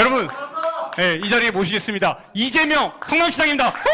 여러분, 예, 이 자리에 모시겠습니다. 이재명 성남시장입니다. 후!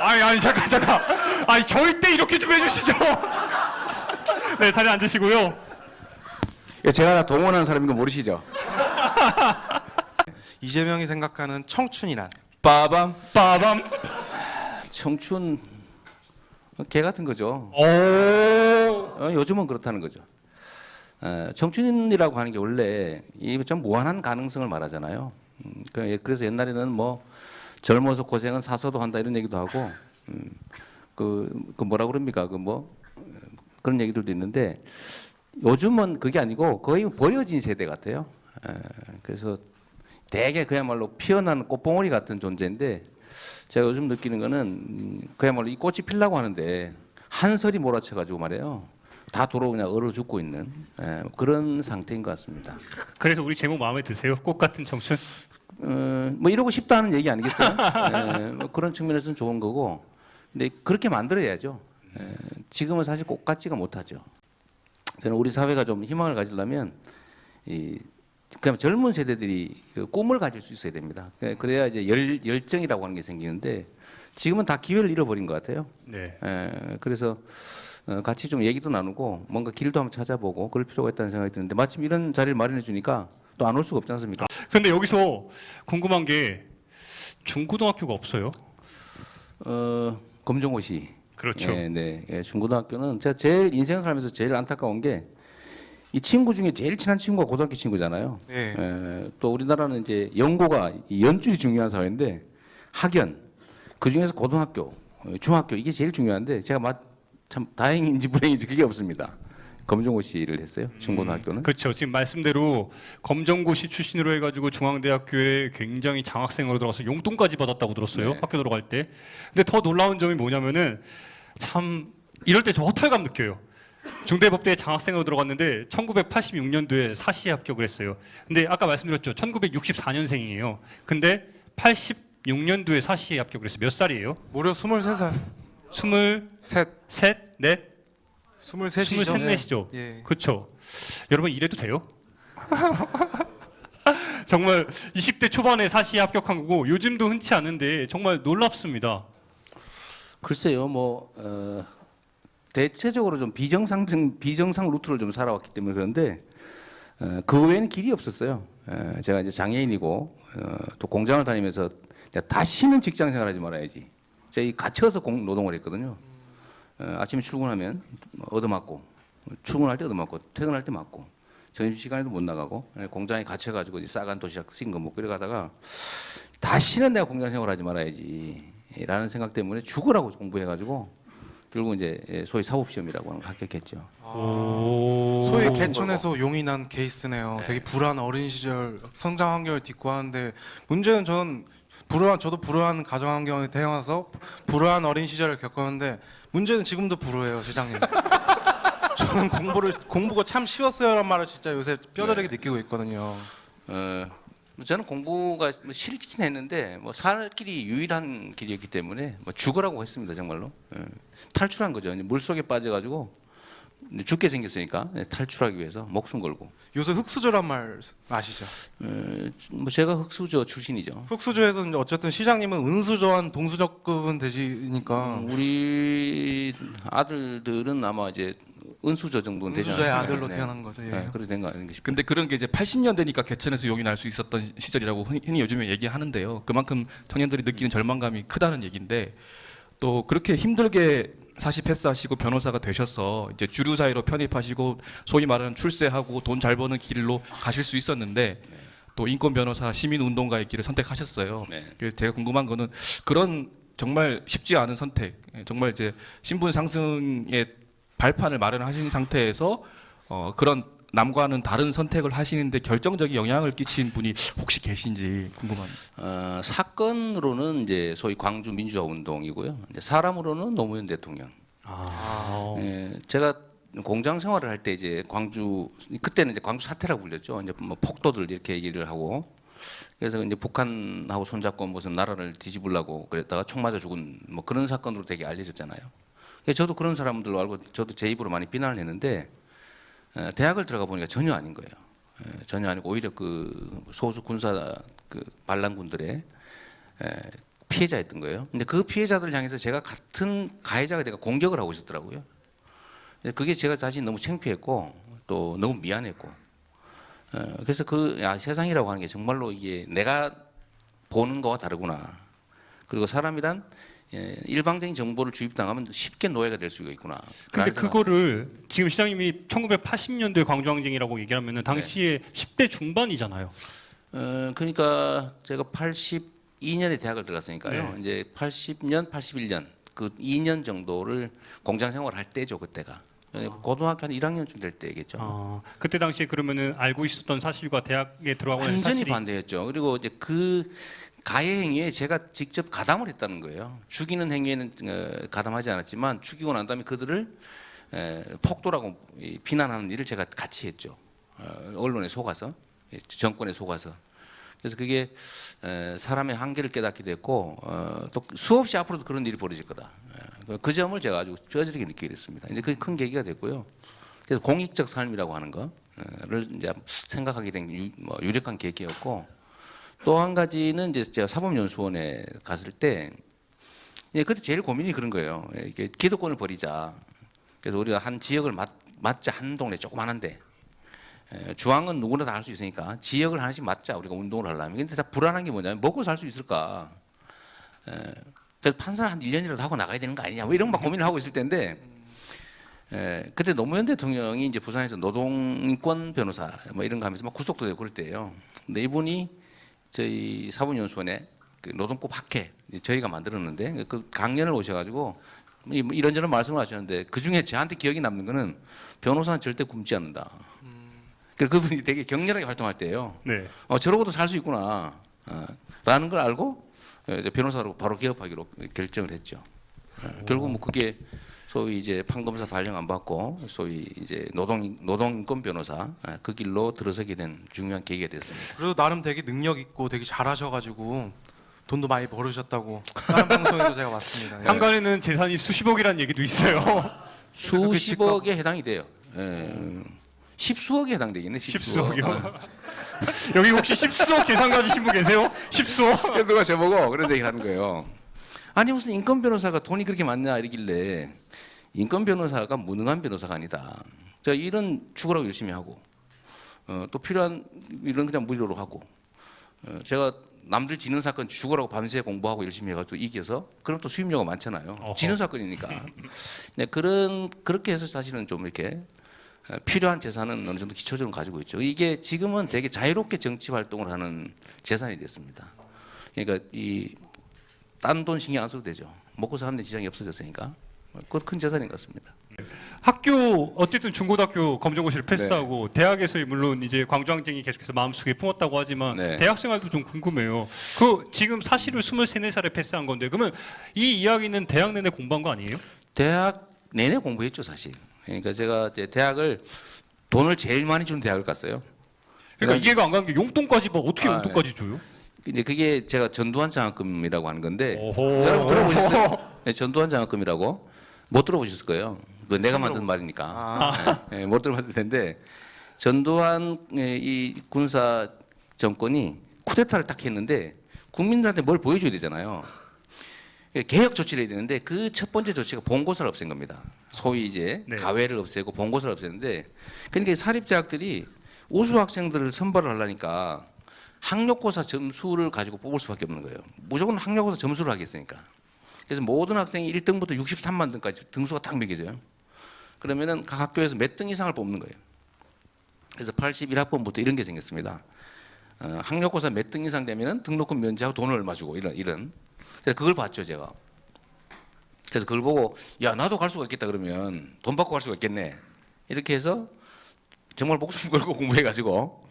아니, 아니, 잠깐, 잠깐. 아니, 절대 이렇게 좀 해주시죠. 네, 자리에 앉으시고요. 예, 제가 다 동원한 사람인 거 모르시죠? 이재명이 생각하는 청춘이란 빠밤 빠밤. 청춘 어, 개 같은 거죠. 오. 어, 요즘은 그렇다는 거죠. 어, 청춘이라고 하는 게 원래 이좀 무한한 가능성을 말하잖아요. 음, 그- 예, 그래서 옛날에는 뭐 젊어서 고생은 사서도 한다 이런 얘기도 하고 음, 그, 그 뭐라 그럽니까 그 뭐 그런 얘기들도 있는데 요즘은 그게 아니고 거의 버려진 세대 같아요. 에, 그래서 되게 그야말로 피어난 꽃봉오리 같은 존재인데 제가 요즘 느끼는 거는 음, 그야말로 이 꽃이 피려고 하는데 한설이 몰아쳐가지고 말이에요. 다 도로 그냥 얼어 죽고 있는 에, 그런 상태인 것 같습니다. 그래서 우리 제목 마음에 드세요? 꽃 같은 청춘? 어, 뭐 이러고 싶다는 얘기 아니겠어요? 에, 뭐 그런 측면에서는 좋은 거고, 근데 그렇게 만들어야죠. 에, 지금은 사실 꽃 같지가 못하죠. 저는 우리 사회가 좀 희망을 가지려면 이 그냥 젊은 세대들이 그 꿈을 가질 수 있어야 됩니다. 그- 그래야 이제 열, 열정이라고 하는 게 생기는데 지금은 다 기회를 잃어버린 것 같아요. 네. 에, 그래서 어, 같이 좀 얘기도 나누고 뭔가 길도 한번 찾아보고 그럴 필요가 있다는 생각이 드는데 마침 이런 자리를 마련해 주니까 또 안 올 수가 없지 않습니까? 그런데 여기서 궁금한 게 중고등학교가 없어요. 어, 검정고시. 그렇죠. 예, 네. 예, 중고등학교는 제가 제일 인생 살면서 제일 안타까운 게 이 친구 중에 제일 친한 친구가 고등학교 친구잖아요. 예. 예, 또 우리나라는 이제 연고가 이 연줄이 중요한 사회인데 학연 그 중에서 고등학교, 어, 중학교 이게 제일 중요한데 제가 마, 참 다행인지 불행인지 그게 없습니다. 검정고시를 했어요. 중고등학교는. 그렇죠. 지금 말씀대로 검정고시 출신으로 해가지고 중앙대학교에 굉장히 장학생으로 들어가서 용돈까지 받았다고 들었어요. 네. 학교 들어갈 때. 근데 더 놀라운 점이 뭐냐면은 참 이럴 때 저 허탈감 느껴요. 중대법대에 장학생으로 들어갔는데 1986년도에 사시에 합격을 했어요. 근데 아까 말씀드렸죠. 1964년생이에요. 근데 86년도에 사시에 합격을 했어요. 몇 살이에요? 무려 23살 스물 셋 셋, 넷, 23이죠 스물 셋, 넷이죠. 예. 그렇죠. 여러분 이래도 돼요? 정말 20대 초반에 사시에 합격한 거고 요즘도 흔치 않은데 정말 놀랍습니다. 글쎄요, 뭐 어, 대체적으로 좀 비정상 비정상 루트를 좀 살아왔기 때문에 그런데 어, 그 외에는 길이 없었어요. 어, 제가 이제 장애인이고 어, 또 공장을 다니면서 다시는 직장 생활하지 말아야지. 제가 이 갇혀서 공, 노동을 했거든요. 어, 아침에 출근하면 얻어맞고 출근할 때 얻어맞고 퇴근할 때 맞고 점심 시간에도 못 나가고 예, 공장에 갇혀가지고 싸간 도시락 싱거 먹고 이래 가다가 다시는 내가 공장 생활하지 말아야지 라는 생각 때문에 죽으라고 공부해가지고 결국 이제 예, 소위 사법 시험이라고 하는 걸 합격했죠. 오. 소위 개천에서 용이 난 케이스네요. 되게 불안 어린 시절 성장 환경을 딛고 하는데 문제는 저는 불우한 저도 불우한 가정 환경에 태어나서 불우한 어린 시절을 겪었는데 문제는 지금도 불우해요, 시장님. 저는 공부를 공부가 참 쉬웠어요란 말을 진짜 요새 뼈저리게 느끼고 있거든요. 어, 저는 공부가 뭐 싫긴 했는데 뭐 살 길이 유일한 길이었기 때문에 뭐 죽으라고 했습니다 정말로 예. 탈출한 거죠. 물 속에 빠져가지고 죽게 생겼으니까 예, 탈출하기 위해서 목숨 걸고. 요새 흑수저란 말 아시죠? 어, 뭐 제가 흑수저 출신이죠. 흑수저에서 이제 어쨌든 시장님은 은수저한 동수저급은 되시니까 음, 우리 아들들은 아마 이제 은수저 정도는 되지 은수저의 않을까. 아들로 네. 태어난 거죠. 예. 네, 그렇게 된거 아닌가 싶습니다. 근데 그런 게 이제 80년대니까 개천에서 용이 날 수 있었던 시절이라고 흔히 흔히 요즘에 얘기하는데요. 그만큼 청년들이 느끼는 절망감이 크다는 얘기인데 또 그렇게 힘들게 40 패스하시고 변호사가 되셔서 이제 주류 사회로 편입하시고 소위 말하는 출세하고 돈 잘 버는 길로 가실 수 있었는데 또 인권 변호사 시민 운동가의 길을 선택하셨어요. 네. 제가 궁금한 거는 그런 정말 쉽지 않은 선택, 예, 정말 이제 신분 상승의 발판을 마련하신 상태에서 어, 그런 남과는 다른 선택을 하시는데 결정적인 영향을 끼친 분이 혹시 계신지 궁금합니다. 어, 사건으로는 이제 소위 광주 민주화 운동이고요. 이제 사람으로는 노무현 대통령. 아. 예, 제가 공장 생활을 할 때 이제 광주 그때는 이제 광주 사태라고 불렸죠. 이제 뭐 폭도들 이렇게 얘기를 하고 그래서 이제 북한하고 손잡고 무슨 나라를 뒤집으려고 그랬다가 총 맞아 죽은 뭐 그런 사건으로 되게 알려졌잖아요. 그래서 저도 그런 사람들로 알고 저도 제 입으로 많이 비난을 했는데 에, 대학을 들어가 보니까 전혀 아닌 거예요. 에, 전혀 아니고 오히려 그 소수 군사 그 반란군들의 에, 피해자였던 거예요. 근데 그 피해자들 향해서 제가 같은 가해자가 내가 공격을 하고 있었더라고요. 그게 제가 자신 너무 창피했고 또 너무 미안했고 어, 그래서 그 야, 세상이라고 하는 게 정말로 이게 내가 보는 거와 다르구나. 그리고 사람이란 예, 일방적인 정보를 주입당하면 쉽게 노예가 될 수가 있구나. 근데. 그거를 지금 시장님이 1980년도에 광주항쟁이라고 얘기하면은 당시에 10대 중반이잖아요. 어, 그러니까 제가 82년에 대학을 들어갔으니까요. 네. 이제 80년, 81년 그 2년 정도를 공장 생활을 할 때죠 그때가. 고등학교 한 1학년쯤 될 때겠죠. 아, 그때 당시에 그러면은 알고 있었던 사실과 대학에 들어가고 난 완전히 사실이 반대였죠. 그리고 이제 그 가해 행위에 제가 직접 가담을 했다는 거예요. 죽이는 행위에는 어, 가담하지 않았지만 죽이고 난 다음에 그들을 에, 폭도라고 이, 비난하는 일을 제가 같이 했죠. 어, 언론에 속아서 예, 정권에 속아서. 그래서 그게 에, 사람의 한계를 깨닫게 됐고 어, 또 수없이 앞으로도 그런 일이 벌어질 거다. 예, 그 점을 제가 아주 뼈저리게 느끼게 됐습니다. 이제 그게 큰 계기가 됐고요. 그래서 공익적 삶이라고 하는 거를 이제 생각하게 된 유, 뭐 유력한 계기였고 또 한 가지는 이제 제가 사법연수원에 갔을 때 예, 그때 제일 고민이 그런 거예요. 예, 이게 기득권을 버리자. 그래서 우리가 한 지역을 맡, 맡자 한 동네 조그만한데 에, 주황은 누구나 다 할 수 있으니까 지역을 하나씩 맡자 우리가 운동을 하려면. 근데 다 불안한 게 뭐냐면 먹고 살 수 있을까? 에, 그래서 판사를 한 1년이라도 하고 나가야 되는 거 아니냐? 뭐 이런 막 고민을 하고 있을 때인데 에, 그때 노무현 대통령이 이제 부산에서 노동권 변호사 뭐 이런 거 하면서 막 구속도 되고 그럴 때예요. 근데 이분이 저희 사법연수원에 그 노동법 학회 저희가 만들었는데 그 강연을 오셔가지고 이- 이런저런 말씀을 하셨는데 그 중에 저한테 기억이 남는 거는 변호사는 절대 굶지 않는다. 그분이 되게 격렬하게 활동할 때예요. 네. 어, 저러고도 살 수 있구나. 어, 라는 걸 알고 어, 이제 변호사로 바로 개업하기로 결정을 했죠. 어, 결국 뭐 그게 소위 이제 판검사 발령 안 받고 소위 이제 노동 노동인권 변호사 어, 그 길로 들어서게 된 중요한 계기가 됐습니다. 그래도 나름 되게 능력 있고 되게 잘하셔가지고 돈도 많이 벌으셨다고 다른 방송에도 제가 봤습니다. 예. 한간에는 재산이 수십억이라는 얘기도 있어요. 수십억에 해당이 돼요. 예. 십수억에 해당되겠네. 십수억. 십수억이요. 여기 혹시 십수억 재산 가지신 분 계세요? 십수억? 누가 저보고 그런 얘기를 하는 거예요. 아니 무슨 인권 변호사가 돈이 그렇게 많냐 이러길래 인권 변호사가 무능한 변호사가 아니다. 저 일은 죽으라고 열심히 하고 어, 또 필요한 일은 그냥 무료로 하고 어, 제가 남들 지는 사건 죽으라고 밤새 공부하고 열심히 해가지고 이겨서 그럼 또 수입료가 많잖아요. 어허. 지는 사건이니까. 네, 그런 그렇게 해서 사실은 좀 이렇게 어, 필요한 재산은 어느 정도 기초적으로 가지고 있죠. 이게 지금은 되게 자유롭게 정치 활동을 하는 재산이 됐습니다. 그러니까 이 딴 돈 신경 안 써도 되죠. 먹고 사는 데 지장이 없어졌으니까 그건 큰 재산인 것 같습니다. 학교 어쨌든 중고등학교 검정고시를 패스하고 대학에서 물론 이제 광주항쟁이 계속해서 마음속에 품었다고 하지만 네. 대학 생활도 좀 궁금해요. 그 지금 사실을 23, 4살에 패스한 건데 그러면 이 이야기는 대학 내내 공부한 거 아니에요? 대학 내내 공부했죠 사실. 그러니까 제가 이제 대학을 돈을 제일 많이 주는 대학을 갔어요. 그러니까 이해가 안 가는 게 용돈까지 뭐 어떻게 아, 용돈까지 줘요? 이제 그게 제가 전두환 장학금이라고 하는 건데. 여러분 들어보셨어요? 네, 전두환 장학금이라고 못 들어보셨을 거예요. 그 내가 만든 말이니까 아, 네, 못 들어봤을 텐데 전두환 의이 군사 정권이 쿠데타를 딱 했는데 국민들한테 뭘 보여줘야 되잖아요. 개혁 조치를 해야 되는데 그 첫 번째 조치가 본고사를 없앤 겁니다. 소위 이제 네. 가외를 없애고 본고사를 없애는데 그러니까 이 사립대학들이 우수 학생들을 선발을 하려니까 학력고사 점수를 가지고 뽑을 수밖에 없는 거예요. 무조건 학력고사 점수를 하겠으니까. 그래서 모든 학생이 1등부터 63만 등까지 등수가 딱 매겨져요. 그러면은 각 학교에서 몇 등 이상을 뽑는 거예요. 그래서 81학번부터 이런 게 생겼습니다. 어, 학력고사 몇 등 이상 되면은 등록금 면제하고 돈을 얼마 주고 이런 이런. 그래서 그걸 봤죠 제가. 그래서 그걸 보고 야 나도 갈 수가 있겠다 그러면 돈 받고 갈 수가 있겠네. 이렇게 해서 정말 목숨 걸고 공부해가지고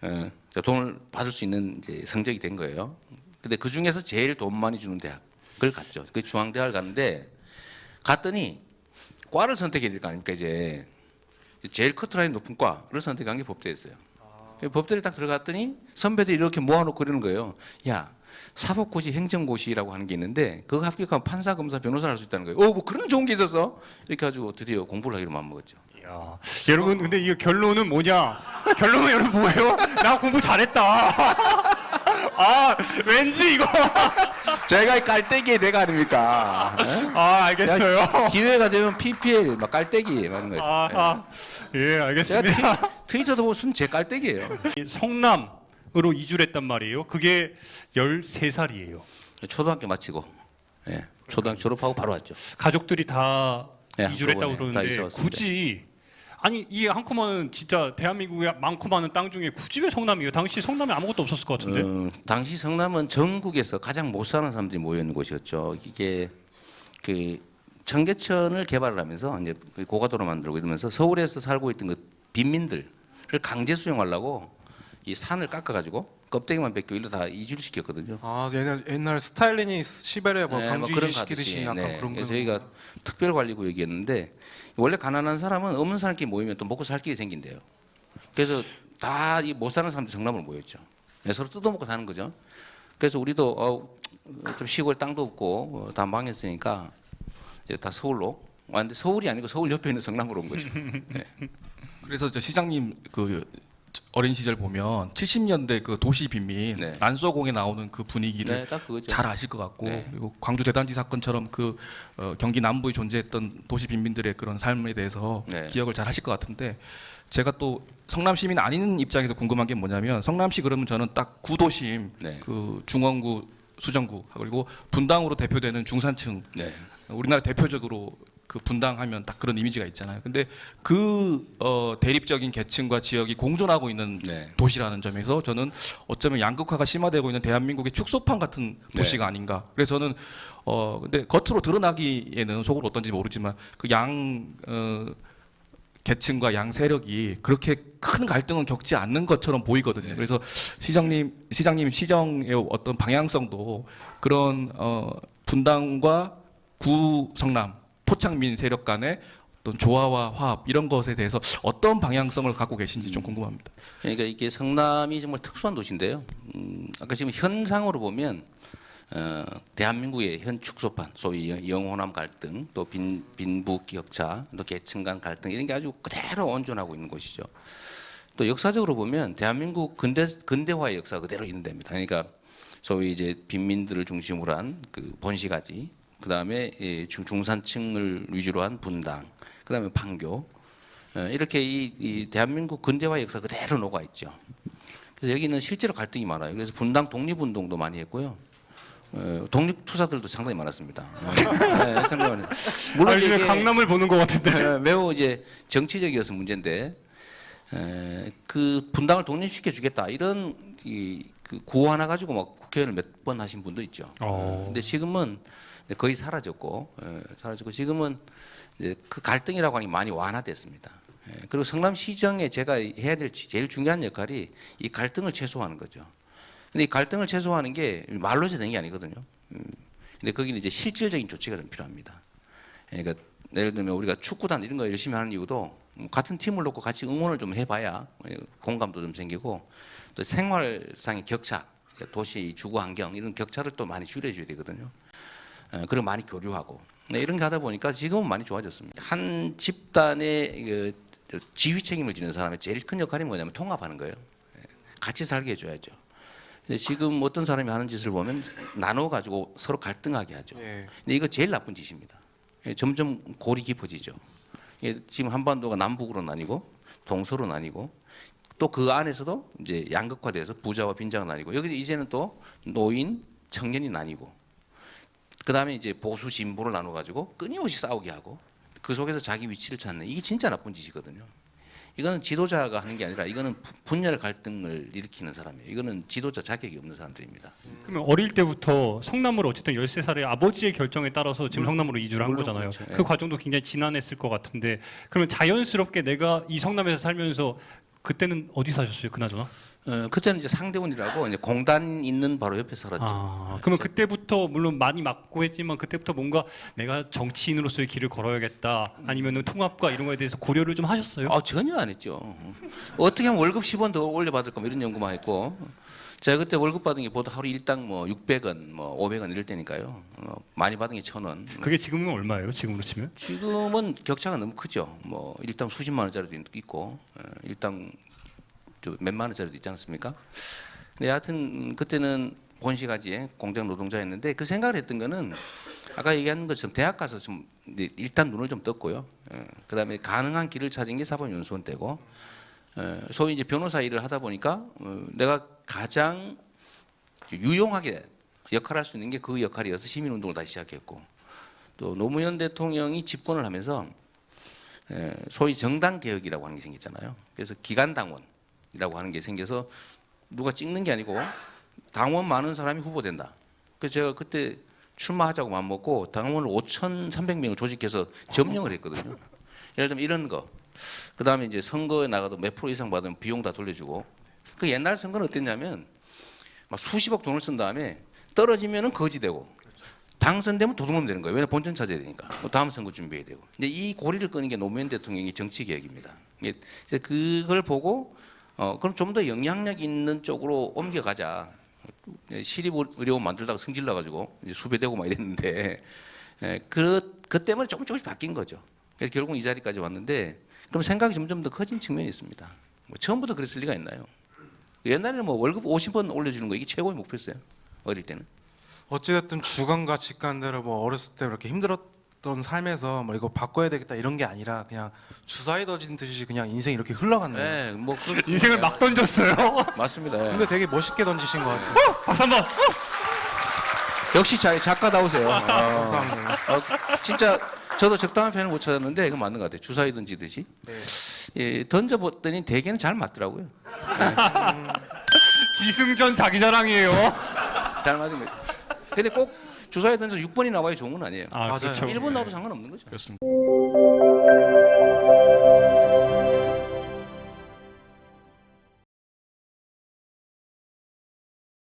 어, 저 돈을 받을 수 있는 이제 성적이 된 거예요. 근데 그 중에서 제일 돈 많이 주는 대학을 갔죠. 그 중앙대학을 갔는데 갔더니 과를 선택해야 될 거 아닙니까 이제 제일 커트라인 높은 과를 선택한 게 법대였어요. 법대를 딱 들어갔더니 선배들이 이렇게 모아놓고 그러는 거예요. 야 사법고시 행정고시라고 하는 게 있는데 그거 합격하면 판사, 검사, 변호사를 할 수 있다는 거예요. 어, 뭐 그런 좋은 게 있었어? 이렇게 가지고 드디어 공부를 하기로 마음먹었죠. 야, 여러분 근데 이 결론은 뭐냐? 결론은 여러분 뭐예요? 나 공부 잘했다. 아 왠지 이거 제가 깔때기의 대가 아닙니까? 아 알겠어요. 기회가 되면 PPL 막 깔때기 하는 거예요. 아, 아, 예 제가 알겠습니다. 트, 트위터도 보면 순제 깔때기예요. 성남 으로 이주를 했단 말이에요. 그게 13살이에요. 초등학교 마치고, 예, 초등학교 졸업하고 바로 왔죠. 가족들이 다 예, 이주를 했다고 한꺼번에 다 그러는데 왔습니다. 굳이 아니 이 한코만은 진짜 대한민국에 많고 많은 땅 중에 굳이 왜 성남이에요? 당시 성남에 아무것도 없었을 것 같은데. 어, 당시 성남은 전국에서 가장 못 사는 사람들이 모여 있는 곳이었죠. 이게 그 청계천을 개발을 하면서 이제 그 고가도로 만들고 이러면서 서울에서 살고 있던 그 빈민들을 강제 수용하려고 이 산을 깎아가지고 껍데기만 벗겨 일로 다 이주를 시켰거든요. 아 옛날 옛날 스탈린이 시베리아 뭐 네, 강주 그런 이주 시키듯이 가듯이. 약간 네. 그런 그래서 거. 저희가 특별 관리구역이었는데 원래 가난한 사람은 없는 사람끼리 모이면 또 먹고 살 길이 생긴대요. 그래서 다 이 못 사는 사람들이 성남으로 모였죠. 네, 서로 뜯어먹고 사는 거죠. 그래서 우리도 어, 좀 시골 땅도 없고 어, 다 망했으니까 이제 다 서울로 왔는데 서울이 아니고 서울 옆에 있는 성남으로 온 거죠. 그래서 저 시장님 그 어린 시절 보면 70년대 그 도시 빈민 네. 난소공에 나오는 그 분위기를 네. 잘 아실 것 같고 네. 그리고 광주 대단지 사건처럼 그 어, 경기 남부에 존재했던 도시 빈민들의 그런 삶에 대해서 네. 기억을 잘 하실 것 같은데 제가 또 성남 시민 아닌 입장에서 궁금한 게 뭐냐면 성남시 그러면 저는 딱 구도심 네. 그 중원구 수정구 그리고 분당으로 대표되는 중산층 네. 우리나라 대표적으로 그 분당하면 딱 그런 이미지가 있잖아요. 근데 그 어, 대립적인 계층과 지역이 공존하고 있는 네. 도시라는 점에서 저는 어쩌면 양극화가 심화되고 있는 대한민국의 축소판 같은 네. 도시가 아닌가. 그래서 저는 어 근데 겉으로 드러나기에는 속으로 어떤지 모르지만 그양 어, 계층과 양 세력이 그렇게 큰 갈등은 겪지 않는 것처럼 보이거든요. 그래서 시장님 시장님 시정의 어떤 방향성도 그런 어 분당과 구 성남 토착민 세력 간의 어떤 조화와 화합 이런 것에 대해서 어떤 방향성을 갖고 계신지 좀 궁금합니다. 그러니까 이게 성남이 정말 특수한 도시인데요. 음, 아까 지금 현상으로 보면 어, 대한민국의 현 축소판, 소위 영- 영호남 갈등, 또 빈, 빈부 격차, 또 계층 간 갈등 이런 게 아주 그대로 온전하고 있는 곳이죠. 또 역사적으로 보면 대한민국 근대 근대화의 역사가 그대로 있는 데입니다. 그러니까 소위 이제 빈민들을 중심으로 한 그 본시가지, 그 다음에 중산층을 위주로 한 분당, 그 다음에 판교, 어, 이렇게 이, 이 대한민국 근대화 역사 그대로 녹아 있죠. 그래서 여기는 실제로 갈등이 많아요. 그래서 분당 독립운동도 많이 했고요. 어, 독립 투사들도 상당히 많았습니다. 어, 네, 상당히. 물론 아, 요즘에 이게 강남을 보는 것 같은데. 에, 매우 이제 정치적이어서 문제인데 에, 그 분당을 독립시켜 주겠다 이런 이, 그 구호 하나 가지고 막 국회의원을 몇 번 하신 분도 있죠. 어. 근데 지금은 거의 사라졌고 에, 사라졌고 지금은 그 갈등이라고 하는 게 많이 완화됐습니다. 에, 그리고 성남시정에 제가 해야 될 제일 중요한 역할이 이 갈등을 최소화하는 거죠. 근데 이 갈등을 최소화하는 게 말로 해서 되는 게 아니거든요. 음, 근데 거기는 이제 실질적인 조치가 좀 필요합니다. 그러니까 예를 들면 우리가 축구단 이런 거 열심히 하는 이유도 음, 같은 팀을 놓고 같이 응원을 좀 해봐야 예, 공감도 좀 생기고 또 생활상의 격차, 도시 주거 환경 이런 격차를 또 많이 줄여줘야 되거든요. 어, 그리고 많이 교류하고 네, 이런 게 하다 보니까 지금은 많이 좋아졌습니다. 한 집단의 그 지휘 책임을 지는 사람의 제일 큰 역할이 뭐냐면 통합하는 거예요. 예, 같이 살게 해줘야죠. 근데 지금 어떤 사람이 하는 짓을 보면 나눠 가지고 서로 갈등하게 하죠. 예. 근데 이거 제일 나쁜 짓입니다. 예, 점점 골이 깊어지죠. 예, 지금 한반도가 남북으로 나뉘고 동서로 나뉘고 또 그 안에서도 이제 양극화돼서 부자와 빈자가 나뉘고 여기 이제는 또 노인, 청년이 나뉘고 그 다음에 이제 보수 진보를 나눠 가지고 끊임없이 싸우게 하고 그 속에서 자기 위치를 찾는 이게 진짜 나쁜 짓이거든요. 이거는 지도자가 하는 게 아니라 이거는 부- 분열 갈등을 일으키는 사람이에요. 이거는 지도자 자격이 없는 사람들입니다. 그러면 어릴 때부터 성남으로 어쨌든 13살의 아버지의 결정에 따라서 지금 성남으로 이주를 한 거잖아요. 그렇죠. 그 예. 과정도 굉장히 지난했을 것 같은데 그러면 자연스럽게 내가 이 성남에서 살면서 그때는 어디 사셨어요? 그나저나? 어, 그때는 이제 상대원이라고 이제 공단 있는 바로 옆에 살았죠. 아, 그러면 그때부터 물론 많이 맞고 했지만 그때부터 뭔가 내가 정치인으로서의 길을 걸어야겠다 아니면은 통합과 이런 거에 대해서 고려를 좀 하셨어요? 아, 전혀 안 했죠. 어떻게 하면 월급 10원 더 올려 받을까 뭐 이런 연구만 했고 제가 그때 월급 받은 게 보통 하루 일당 뭐 600원, 뭐 500원 이럴 때니까요. 어, 많이 받은 게 1,000원. 그게 지금은 얼마예요? 지금으로 치면? 지금은 격차가 너무 크죠. 뭐 일당 수십만 원짜리도 있고 어, 일당 저 몇만 원짜리도 있지 않습니까? 근데 하여튼 그때는 본시가지에 공장 노동자였는데 그 생각을 했던 거는 아까 얘기한 것처럼 대학 가서 좀 일단 눈을 좀 떴고요. 어, 그다음에 가능한 길을 찾은 게 사법연수원 때고 어, 소위 이제 변호사 일을 하다 보니까 어, 내가 가장 유용하게 역할할 수 있는 게 그 역할이어서 시민운동을 다시 시작했고 또 노무현 대통령이 집권을 하면서 에, 소위 정당 개혁이라고 하는 게 생겼잖아요. 그래서 기간 당원 이라고 하는 게 생겨서 누가 찍는 게 아니고 당원 많은 사람이 후보된다. 그래서 제가 그때 출마하자고 마음 먹고 당원을 5,300명을 조직해서 점령을 했거든요. 예를 들면 이런 거. 그 다음에 이제 선거에 나가도 몇 프로 이상 받으면 비용 다 돌려주고. 그 옛날 선거는 어땠냐면 막 수십억 돈을 쓴 다음에 떨어지면은 거지되고 당선되면 도둑놈 되는 거예요. 왜냐 면 본전 찾아야 되니까. 또 다음 선거 준비해야 되고. 이제 이 고리를 끄는 게 노무현 대통령의 정치 개혁입니다. 그걸 보고 어 그럼 좀 더 영향력 있는 쪽으로 옮겨가자. 시립 의료원 만들다가 승질 나가지고 수배되고 막 이랬는데 예, 그, 그 때문에 조금 조금씩 바뀐 거죠. 그래서 결국 이 자리까지 왔는데 그럼 생각이 점점 더 커진 측면이 있습니다. 뭐 처음부터 그랬을 리가 있나요? 옛날에는 뭐 월급 50원 올려주는 거 이게 최고의 목표였어요. 어릴 때는. 어찌됐든 주관과 직관대로 뭐 어렸을 때 이렇게 힘들었 던 삶에서 뭐 이거 바꿔야 되겠다 이런 게 아니라 그냥 주사위 던진 듯이 그냥 인생 이 이렇게 흘러갔네요. 네, 뭐 인생을 막 던졌어요. 맞습니다. 예. 근데 되게 멋있게 던지신 것 같아요. 박수 한번. 역시 자, 작가다우세요. 어, 감사합니다. 어, 진짜 저도 적당한 표현을 못 찾았는데 이거 맞는 것 같아요. 주사위 던지듯이. 네. 예, 던져봤더니 대개는 잘 맞더라고요. 기승전 자기 자랑이에요. 잘 맞은 거죠. 근데 꼭 주사위 던져서 6번이 나와야 좋은 건 아니에요. 아, 맞아요. 그렇죠. 1번 나와도 상관없는 거죠. 그렇습니다.